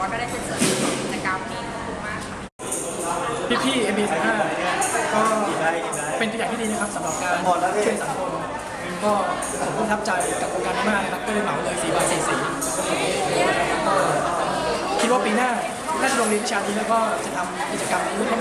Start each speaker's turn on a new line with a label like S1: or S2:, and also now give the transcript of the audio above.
S1: ว่าก็ได้เป็นส่วนหนึ่งของกิจกรรมนี้ขอบคุณมากค่ะ
S2: พี่พี่เอ็บสายห้ก็เป็นตัวอย่างที่ดีนะครับสำหรับการช่วยสังคมก็ผมประทับใจกับโครงการนี้มากนะครับก็เลยเหมาเลยสีบาทสีสีคิดว่าปีหน้าน่าจะลงเรียนชานี้แล้วก็จะทำกิจกรรมนี้ให้